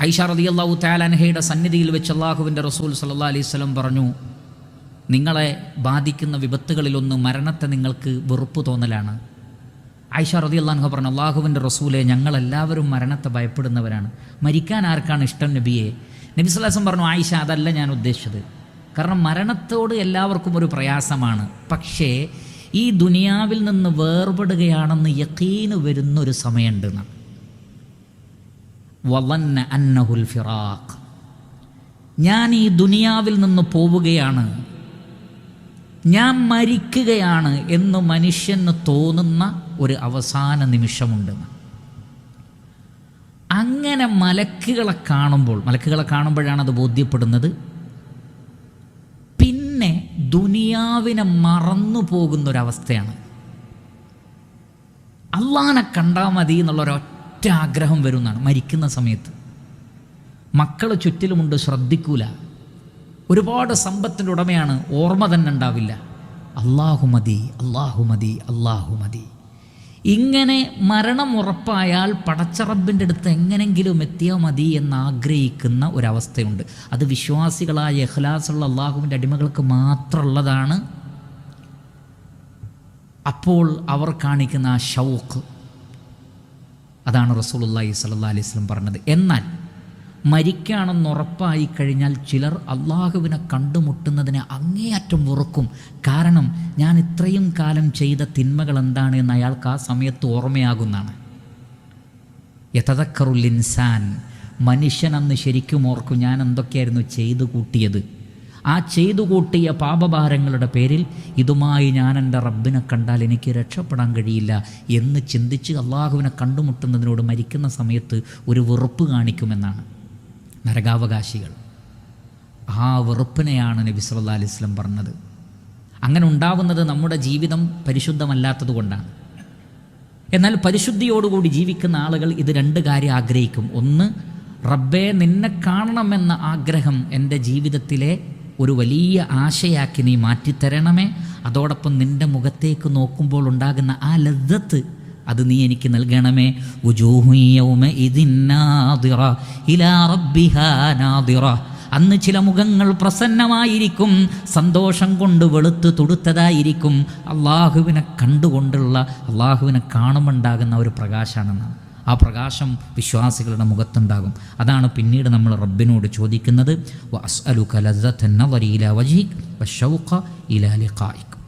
ഐഷ റതി അള്ളാഹു താലാൻഹയുടെ സന്നിധിയിൽ വെച്ച് അള്ളാഹുവിന്റെ റസൂൽ സല്ലാ അലൈഹി സ്വലം പറഞ്ഞു നിങ്ങളെ ബാധിക്കുന്ന വിപത്തുകളിലൊന്ന് മരണത്തെ നിങ്ങൾക്ക് വെറുപ്പ് തോന്നലാണ്. ആയിഷ റതി അള്ളാഹു പറഞ്ഞു അള്ളാഹുവിന്റെ റസൂലെ ഞങ്ങളെല്ലാവരും മരണത്തെ ഭയപ്പെടുന്നവരാണ്. മരിക്കാൻ ആർക്കാണ് ഇഷ്ടം നബിയെ? നബി സ്വലാസം പറഞ്ഞു ആയിഷ അതല്ല ഞാൻ ഉദ്ദേശിച്ചത്. കാരണം മരണത്തോട് എല്ലാവർക്കും ഒരു പ്രയാസമാണ്. പക്ഷേ ഈ ദുനിയാവിൽ നിന്ന് വേർപെടുകയാണെന്ന് യക്കീന് വരുന്നൊരു സമയമുണ്ട് എന്നാണ്. വവന്ന അന്നഹുൽ ഫിറാഖ്. ഞാൻ ഈ ദുനിയാവിൽ നിന്ന് പോവുകയാണ്. ഞാൻ മരിക്കുകയാണ് എന്ന് മനുഷ്യന് തോന്നുന്ന ഒരു അവസാന നിമിഷമുണ്ട്. അങ്ങനെ മലക്കുകളെ കാണുമ്പോൾ മലക്കുകളെ കാണുമ്പോഴാണ് അത് ബോധ്യപ്പെടുന്നത്. പിന്നെ ദുനിയാവിനെ മറന്നു പോകുന്നൊരവസ്ഥയാണ് അള്ളാനെ കണ്ടാൽ മതി എന്നുള്ളൊരൊറ്റ ആഗ്രഹം വരുന്നതാണ് മരിക്കുന്ന സമയത്ത്. മക്കൾ ചുറ്റിലുമുണ്ട് ശ്രദ്ധിക്കൂല. ഒരുപാട് സമ്പത്തിന്റെ ഉടമയാണ് ഓർമ്മ തന്നെ ഉണ്ടാവില്ല. അള്ളാഹുമതി അള്ളാഹുമതി അള്ളാഹുമതി അള്ളാഹു ഇങ്ങനെ മരണം ഉറപ്പായാൽ പടച്ചറബിന്റെ അടുത്ത് എങ്ങനെങ്കിലും എത്തിയാൽ മതി എന്ന് ആഗ്രഹിക്കുന്ന ഒരവസ്ഥയുണ്ട്. അത് വിശ്വാസികളായ എഹ്ലാസുള്ള അള്ളാഹുവിന്റെ അടിമകൾക്ക് മാത്രമുള്ളതാണ്. അപ്പോൾ അവർ കാണിക്കുന്ന ആ ഷൗക്ക് അതാണ് റസൂലുള്ളാഹി സ്വല്ലല്ലാഹി അലൈഹി വസല്ലം പറഞ്ഞത്. എന്നാൽ മരിക്കാണെന്ന് ഉറപ്പായി കഴിഞ്ഞാൽ ചിലർ അള്ളാഹുവിനെ കണ്ടുമുട്ടുന്നതിനെ അങ്ങേയറ്റം വെറുക്കും. കാരണം ഞാൻ ഇത്രയും കാലം ചെയ്ത തിന്മകൾ എന്താണ് എന്ന് അയാൾക്ക് ആ സമയത്ത് ഓർമ്മയാകുന്നതാണ്. യഥതക്കറുൽ ഇൻസാൻ മനുഷ്യൻ അന്ന് ശരിക്കും ഓർക്കും ഞാൻ എന്തൊക്കെയായിരുന്നു ചെയ്തു കൂട്ടിയത്. ആ ചെയ്തു കൂട്ടിയ പാപഭാരങ്ങളുടെ പേരിൽ ഇതുമായി ഞാൻ എന്റെ റബ്ബിനെ കണ്ടാൽ എനിക്ക് രക്ഷപ്പെടാൻ കഴിയില്ല എന്ന് ചിന്തിച്ച് അള്ളാഹുവിനെ കണ്ടുമുട്ടുന്നതിനോട് മരിക്കുന്ന സമയത്ത് ഒരു വെറുപ്പ് കാണിക്കുമെന്നാണ്. നരകാവകാശികൾ. ആ വെറുപ്പിനെയാണ് നബി സല്ലാ അലൈഹി സ്വലം പറഞ്ഞത്. അങ്ങനെ ഉണ്ടാവുന്നത് നമ്മുടെ ജീവിതം പരിശുദ്ധമല്ലാത്തത് കൊണ്ടാണ്. എന്നാൽ പരിശുദ്ധിയോടുകൂടി ജീവിക്കുന്ന ആളുകൾ ഇത് രണ്ട് കാര്യം ആഗ്രഹിക്കും. ഒന്ന് റബ്ബെ നിന്നെ കാണണമെന്ന ആഗ്രഹം എന്റെ ജീവിതത്തിലെ ഒരു വലിയ ആശയാക്കി നീ മാറ്റിത്തരണമേ. അതോടൊപ്പം നിന്റെ മുഖത്തേക്ക് നോക്കുമ്പോൾ ഉണ്ടാകുന്ന ആ ലദ്ദത്ത് അത് നീ എനിക്ക് നൽകണമേ. അന്ന് ചില മുഖങ്ങൾ പ്രസന്നമായിരിക്കും സന്തോഷം കൊണ്ട് വെളുത്ത് തൊടുത്തതായിരിക്കും. അള്ളാഹുവിനെ കണ്ടുകൊണ്ടുള്ള അള്ളാഹുവിനെ കാണുമുണ്ടാകുന്ന ഒരു പ്രകാശമാണെന്നാണ് ആ പ്രകാശം വിശ്വാസികളുടെ മുഖത്തുണ്ടാകും. അതാണ് പിന്നീട് നമ്മൾ റബ്ബിനോട് ചോദിക്കുന്നത് വ അസ്അലുക വജീഖ് നദരി ഇലാ